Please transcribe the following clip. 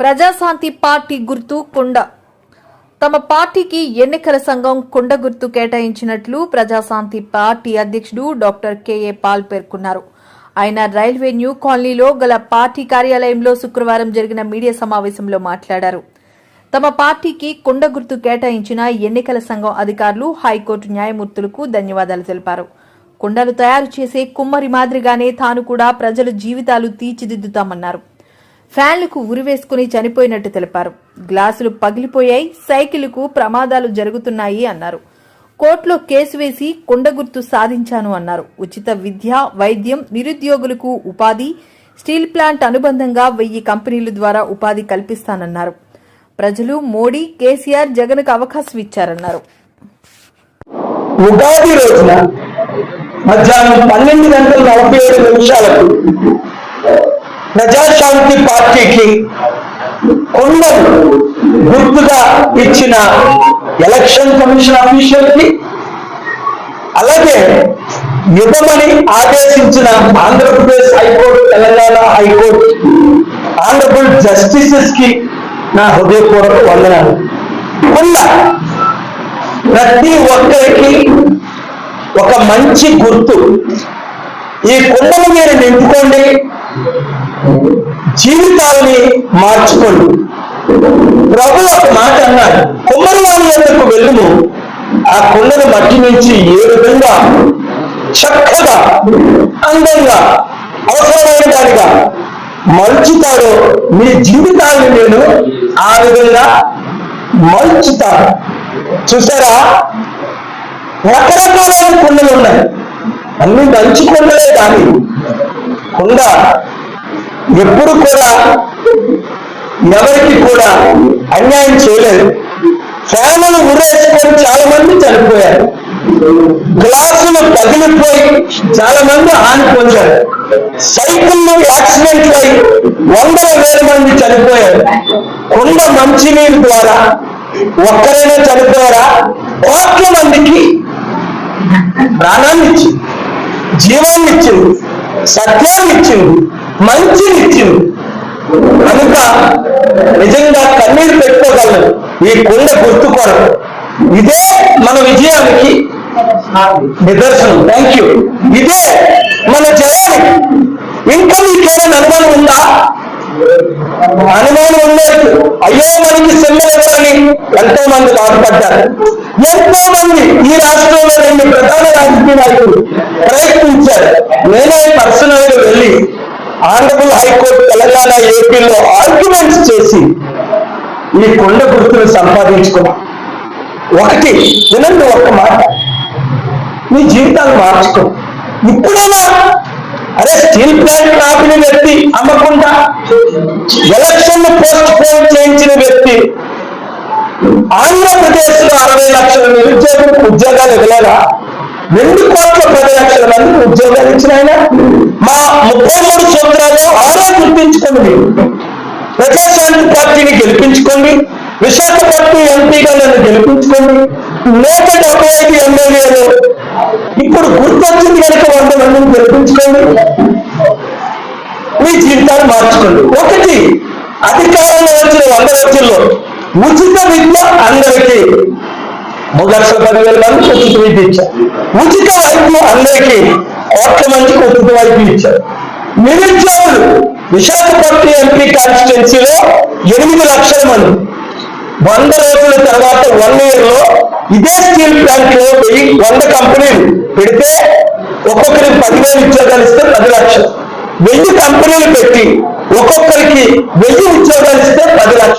Praja Shanti party గుర్తు కుండ. తమ పార్టీకి ఎన్నికల సంఘం కుండ గుర్తు కేటాయించినట్లు ప్రజాశాంతి పార్టీ అధ్యక్షుడు డాక్టర్ కెఏ పాల్ పేర్కొన్నారు. ఆయన రైల్వే న్యూ కాలనీలో గల పార్టీ కార్యాలయంలో శుక్రవారం జరిగిన మీడియా సమావేశంలో మాట్లాడారు. తమ పార్టీకి కుండ గుర్తు కేటాయించిన ఎన్నికల సంఘం అధికారులు హైకోర్టు న్యాయమూర్తులకు ధన్యవాదాలు తెలిపారు. కుండలు తయారు చేసే కుమ్మరి మాదిరిగానే తాను కూడా ప్రజల జీవితాలు తీర్చిదిద్దుతామన్నారు. ఫ్యాన్లకు ఉరివేసుకుని చనిపోయినట్టు తెలిపారు. గ్లాసులు పగిలిపోయాయి సైకిల్కు ప్రమాదాలు జరుగుతున్నాయి అన్నారు. కోర్టులో కేసు వేసి కుండ గుర్తు సాధించాను అన్నారు. ఉచిత విద్య వైద్యం నిరుద్యోగులకు ఉపాధి స్టీల్ ప్లాంట్ అనుబంధంగా వెయ్యి కంపెనీల ద్వారా ఉపాధి కల్పిస్తానన్నారు. ప్రజలు మోడీ కేసీఆర్ జగన్కు అవకాశం ఇచ్చారన్నారు. ఉగాది రోజున మధ్యాహ్నం పన్నెండు గంటల నలభై ఏడు నిమిషాలకు ప్రజాశాంతి పార్టీకి కొండలు గుర్తుగా ఇచ్చిన ఎలక్షన్ కమిషన్ ఆఫీషియల్కి అలాగే ఇవ్వమని ఆదేశించిన Andhra Pradesh high court Telangana high court honourable జస్టిసెస్కి నా హృదయపూర్వక వందనాలు. కొండ ప్రతి ఒక్కరికి ఒక మంచి గుర్తు. ఈ కుండను మీరు నింపుకోండి. జీవితాల్ని మార్చుకోండి. ప్రభు ఒక మాట అన్నాడు కుమ్మరివాణి ఎందుకు వెళ్ళుము. ఆ కుండను మట్టి నుంచి ఏ విధంగా చక్కగా అందంగా అవసరమైన దానిగా మలుచుతాడో మీ జీవితాన్ని నేను ఆ విధంగా మలుచుతాను. చూసారా? రకరకాలైన కుండలు ఉన్నాయి. అన్ని మంచి కొండలే కానీ కుండ ఎప్పుడు కూడా ఎవరికి కూడా అన్యాయం చేయలేదు. ఫ్యాన్లు ఉరేసుకొని చాలా మంది చనిపోయారు. గ్లాసులు పగిలిపోయి చాలా మంది హాని పొందారు. సైకిళ్ళు యాక్సిడెంట్లు అయి వందల వేల మంది చనిపోయారు. కుండ మంచినీరు ద్వారా ఒక్కరైనా చనిపోయారా? కోట్ల మందికి ప్రాణాన్ని ఇచ్చింది. జీవాన్ని ఇచ్చింది. సత్యాన్ని ఇచ్చిండు మంచిని ఇచ్చిండు కనుక నిజంగా కన్నీరు పెట్టుకోగలను ఈ కుండ గుర్తుకోవడం ఇదే మన విజయానికి నిదర్శనం. థ్యాంక్ యూ ఇదే మన జయానికి ఇంకా మీకేమైనా అనుమానం అనుమానం ఉండేట్టు అయ్యో మనకి సెమ్మలెవరని ఎంతో మంది బాధపడ్డారు. ఎంతో మంది ఈ రాష్ట్రంలో రెండు ప్రధాన రాజకీయ నాయకులు ప్రయత్నించారు. నేనే పర్సనల్గా వెళ్ళి ఆనరబుల్ హైకోర్టు తెలంగాణ ఏపీలో ఆర్గ్యుమెంట్స్ చేసి ఈ కొండ గుర్తులు సంపాదించుకున్నా. ఒకటి వినండి ఒక్క మాట. మీ జీవితాలు మార్చుకో. ఇప్పుడైనా? అరే స్టీల్ ప్లాంట్ ఆపిన ఎలక్షన్ పోస్ట్ పోన్ చేయించిన వ్యక్తి ఆంధ్రప్రదేశ్లో అరవై లక్షల నిరుద్యోగులకు ఉద్యోగాలు ఇవ్వలేదా? రెండు కోట్ల పది లక్షల మందికి ఉద్యోగాలు ఇచ్చిన ఆయన? మా ముప్పై మూడు సూత్రాలు ఆరో గుర్తించుకోండి. ప్రజాశాంతి పార్టీని గెలిపించుకోండి. విశాఖపట్నం ఎంపీగా నన్ను గెలిపించుకోండి. నూట డెబ్బై ఐదు ఎమ్మెల్యేలు. ఇప్పుడు గుర్తొచ్చింది కనుక వంద మందిని గెలిపించుకోండి. మీ జీవితాన్ని మార్చుకోండి. ఒకటి అధికారంలో వచ్చిన వంద రోజుల్లో ఉచిత విద్య అందరికీ మూడు లక్షల పదివేల మందికి ఉచిత విద్య ఇచ్చారు. ఉచిత వైద్యం అందరికీ కోట్ల మందికి ఉచిత వైద్యం ఇచ్చారు. నిరుద్యోగులు విశాఖపట్నం ఎంపీ కాన్స్టిట్యున్సీలో ఎనిమిది లక్షల మంది. వంద రోజుల తర్వాత వన్ ఇయర్లో ఇదే స్టీల్ ప్లాంట్లో వెయ్యి వంద కంపెనీలు పెడితే ఒక్కొక్కరికి పదివేలు ఉద్యోగాలు ఇస్తే పది లక్షలు. వెయ్యి కంపెనీలు పెట్టి ఒక్కొక్కరికి వెయ్యి ఉద్యోగాలు ఇస్తే పది లక్షలు.